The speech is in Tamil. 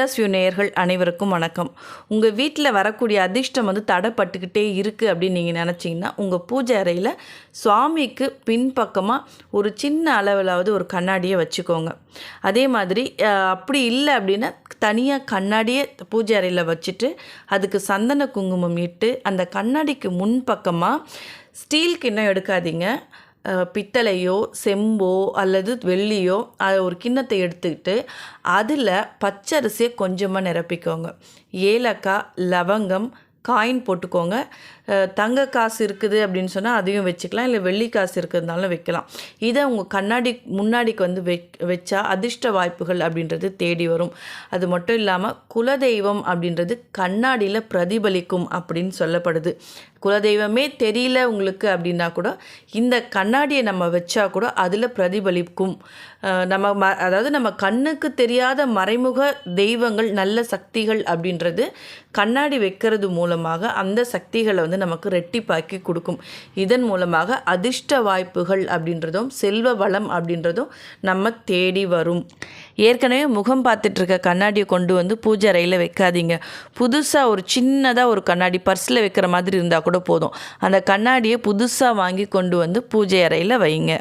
வியூ நேயர்கள் அனைவருக்கும் வணக்கம். உங்கள் வீட்டில் வரக்கூடிய அதிர்ஷ்டம் வந்து தடைப்பட்டுக்கிட்டே இருக்குது அப்படின்னு நீங்கள் நினச்சிங்கன்னா உங்கள் பூஜை அறையில் சுவாமிக்கு பின்பக்கமாக ஒரு சின்ன அளவிலாவது ஒரு கண்ணாடியை வச்சுக்கோங்க. அதே மாதிரி அப்படி இல்லை அப்படின்னா தனியாக கண்ணாடியை பூஜை அறையில் வச்சுட்டு அதுக்கு சந்தன குங்குமம் இட்டு அந்த கண்ணாடிக்கு முன்பக்கமாக ஸ்டீல் கிண்ணம் எடுக்காதீங்க. பித்தளையோ செம்போ அல்லது வெள்ளியோ அதை ஒரு கிண்ணத்தை எடுத்துக்கிட்டு அதில் பச்சரிசியை கொஞ்சமாக நிரப்பிக்கோங்க. ஏலக்காய் லவங்கம் காயின் போட்டுக்கோங்க. தங்க காசு இருக்குது அப்படின்னு சொன்னால் அதையும் வச்சுக்கலாம். இல்லை வெள்ளி காசு இருக்கிறதுனாலும் வைக்கலாம். இதை உங்கள் கண்ணாடி முன்னாடிக்கு வந்து வெ வச்சா அதிர்ஷ்ட வாய்ப்புகள் அப்படின்றது தேடி வரும். அது மட்டும் இல்லாமல் குலதெய்வம் அப்படின்றது கண்ணாடியில் பிரதிபலிக்கும் அப்படின்னு சொல்லப்படுது. குலதெய்வமே தெரியல உங்களுக்கு அப்படின்னா கூட இந்த கண்ணாடியை நம்ம வச்சா கூட அதில் பிரதிபலிக்கும். நம்ம ம அதாவது நம்ம கண்ணுக்கு தெரியாத மறைமுக தெய்வங்கள் நல்ல சக்திகள் அப்படின்றது கண்ணாடி வைக்கிறது மூலமாக அந்த சக்திகளை வந்து நமக்கு ரெட்டிப்பாக்கி கொடுக்கும். இதன் மூலமாக அதிர்ஷ்ட வாய்ப்புகள் அப்படின்றதும் செல்வ வளம் அப்படின்றதும் நம்ம தேடி வரும். ஏற்கனவே முகம் பார்த்துட்டு இருக்க கண்ணாடியை கொண்டு வந்து பூஜை அறையில் வைக்காதீங்க. புதுசாக ஒரு சின்னதாக ஒரு கண்ணாடி பர்ஸில் வைக்கிற மாதிரி இருந்தால் கூட போதும். அந்த கண்ணாடியை புதுசாக வாங்கி கொண்டு வந்து பூஜை அறையில் வைங்க.